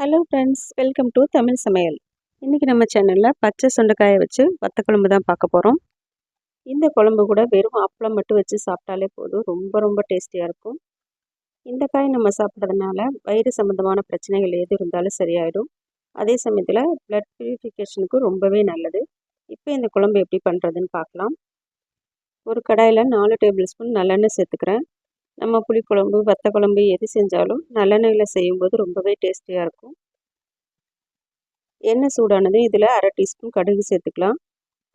Hello friends welcome to Tamil சமையல் இன்றைக்கி நம்ம சேனலில் பச்சை சுண்டைக்காயை வச்சு வத்த குழம்பு தான் பார்க்க போகிறோம் இந்த குழம்பு கூட வெறும் அப்பளம் மட்டும் வச்சு சாப்பிட்டாலே போதும். ரொம்ப ரொம்ப டேஸ்டியாக இருக்கும். இந்த காய் நம்ம சாப்பிட்றதுனால வயிறு சம்மந்தமான பிரச்சனைகள் எது இருந்தாலும் சரியாயிடும். அதே சமயத்தில் ப்ளட் ப்யூரிஃபிகேஷனுக்கு ரொம்பவே நல்லது. இப்போ இந்த குழம்பு எப்படி பண்ணுறதுன்னு பார்க்கலாம். ஒரு கடாயில் நாலு டேபிள் ஸ்பூன் நல்லெண்ணெய் சேர்த்துக்கிறேன். நம்ம புளிக்குழம்பு வத்த குழம்பு எது செஞ்சாலும் நல்லெண்ணெயில் செய்யும்போது ரொம்பவே டேஸ்டியாக இருக்கும். எண்ணெய் சூடானதும் இதில் அரை டீஸ்பூன் கடுகு சேர்த்துக்கலாம்.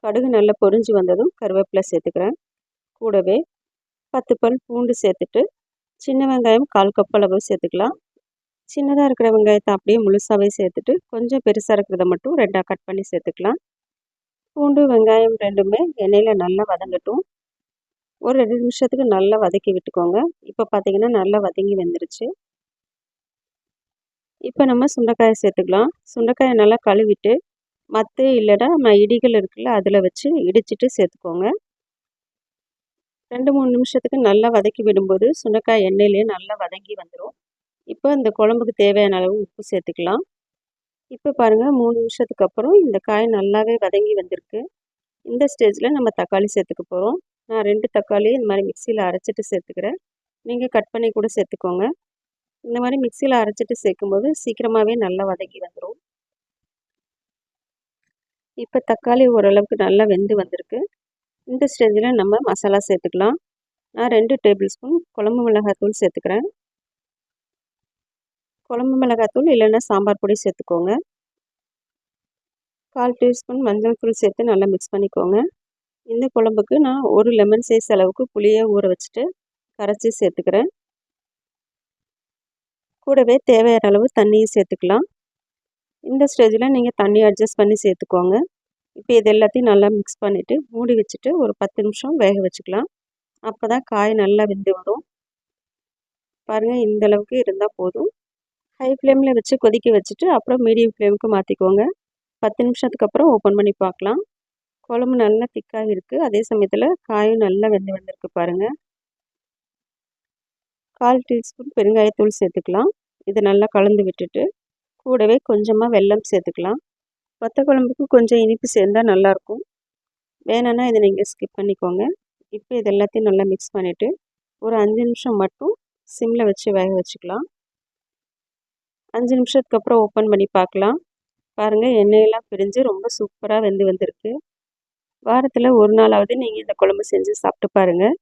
கடுகு நல்லா பொரிஞ்சு வந்ததும் கருவேப்பிலை சேர்த்துக்கிறேன். கூடவே பத்து பல் பூண்டு சேர்த்துட்டு சின்ன வெங்காயம் கால் கப் அளவு சேர்த்துக்கலாம். சின்னதாக இருக்கிற வெங்காயத்தை அப்படியே முழுசாகவே சேர்த்துட்டு கொஞ்சம் பெருசாக இருக்கிறத மட்டும் ரெண்டாக கட் பண்ணி சேர்த்துக்கலாம். பூண்டு வெங்காயம் ரெண்டுமே எண்ணெயில் நல்லா வதங்கட்டும். ஒரு ரெண்டு நிமிஷத்துக்கு நல்லா வதக்கி விட்டுக்கோங்க. இப்போ பார்த்தீங்கன்னா நல்லா வதங்கி வந்துருச்சு. இப்போ நம்ம சுண்டைக்காயை சேர்த்துக்கலாம். சுண்டைக்காயை நல்லா கழுவிட்டு மற்ற இல்லைனா நம்ம இடிகள் இருக்குல்ல அதில் வச்சு இடிச்சிட்டு சேர்த்துக்கோங்க. ரெண்டு மூணு நிமிஷத்துக்கு நல்லா வதக்கி விடும்போது சுண்டைக்காய் எண்ணெயிலேயே நல்லா வதங்கி வந்துடும் இப்போ இந்த குழம்புக்கு தேவையான அளவு உப்பு சேர்த்துக்கலாம். இப்போ பாருங்கள் மூணு நிமிஷத்துக்கு அப்புறம் இந்த காய் நல்லாவே வதங்கி வந்திருக்கு. இந்த ஸ்டேஜில் நம்ம தக்காளி சேர்த்துக்க போகிறோம் நான் ரெண்டு தக்காளி இந்த மாதிரி மிக்சியில் அரைச்சிட்டு சேர்த்துக்கிறேன். நீங்கள் கட் பண்ணி கூட சேர்த்துக்கோங்க. இந்த மாதிரி மிக்சியில் அரைச்சிட்டு சேர்க்கும்போது சீக்கிரமாகவே நல்லா வதக்கி வந்துடும் இப்போ தக்காளி ஓரளவுக்கு நல்லா வெந்து வந்திருக்கு. இந்த ஸ்டேஜில் நம்ம மசாலா சேர்த்துக்கலாம். நான் ரெண்டு டேபிள் ஸ்பூன் குழம்பு மிளகாத்தூள் சேர்த்துக்கிறேன். குழம்பு மிளகாத்தூள் இல்லைன்னா சாம்பார் பொடி சேர்த்துக்கோங்க. கால் டீஸ்பூன் மஞ்சள் தூள் சேர்த்து நல்லா மிக்ஸ் பண்ணிக்கோங்க. இந்த குழம்புக்கு நான் ஒரு லெமன் சைஸ் அளவுக்கு புளியை ஊற வச்சுட்டு கரைச்சி சேர்த்துக்கிறேன். கூடவே தேவையான அளவு தண்ணியும் சேர்த்துக்கலாம். இந்த ஸ்டேஜில் நீங்கள் தண்ணி அட்ஜஸ்ட் பண்ணி சேர்த்துக்கோங்க. இப்போ இது எல்லாத்தையும் நல்லா மிக்ஸ் பண்ணிவிட்டு மூடி வச்சுட்டு ஒரு பத்து நிமிஷம் வேக வச்சுக்கலாம். அப்போ தான் காய் நல்லா வெந்து வரும். பாருங்கள் இந்த அளவுக்கு இருந்தால் போதும். ஹை ஃப்ளேமில் வச்சு கொதிக்க வச்சுட்டு அப்புறம் மீடியம் ஃப்ளேமுக்கு மாற்றிக்கோங்க பத்து நிமிஷத்துக்கு அப்புறம் ஓப்பன் பண்ணி பார்க்கலாம். குழம்பு நல்லா திக்காக இருக்குது அதே சமயத்தில் காயும் நல்லா வெந்து வந்திருக்கு பாருங்கள் கால் டீஸ்பூன் பெருங்காயத்தூள் சேர்த்துக்கலாம். இது நல்லா கலந்து விட்டுட்டு கூடவே கொஞ்சமாக வெல்லம் சேர்த்துக்கலாம். வத்த குழம்புக்கு கொஞ்சம் இனிப்பு சேர்ந்தால் நல்லாயிருக்கும். வேணும்னா இதை நீங்கள் ஸ்கிப் பண்ணிக்கோங்க. இப்போ இது எல்லாத்தையும் நல்லா மிக்ஸ் பண்ணிவிட்டு ஒரு அஞ்சு நிமிஷம் மட்டும் சிம்மில் வச்சு வேக வச்சுக்கலாம். அஞ்சு நிமிஷத்துக்கு அப்புறம் ஓப்பன் பண்ணி பார்க்கலாம். பாருங்கள் எண்ணெயெல்லாம் பிரிஞ்சு ரொம்ப சூப்பராக வெந்து வந்திருக்கு. வாரத்தில் ஒரு நாளாவது நீங்கள் இந்த குழம்பு செஞ்சு சாப்பிட்டு பாருங்கள்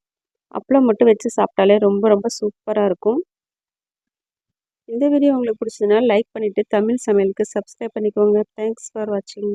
அப்பளம் மட்டும் வச்சு சாப்பிட்டாலே ரொம்ப ரொம்ப சூப்பராக இருக்கும். இந்த வீடியோ உங்களுக்கு பிடிச்சதுன்னா லைக் பண்ணிவிட்டு தமிழ் சமையலுக்கு சப்ஸ்கிரைப் பண்ணிக்கோங்க. தேங்க்ஸ் ஃபார் வாட்சிங்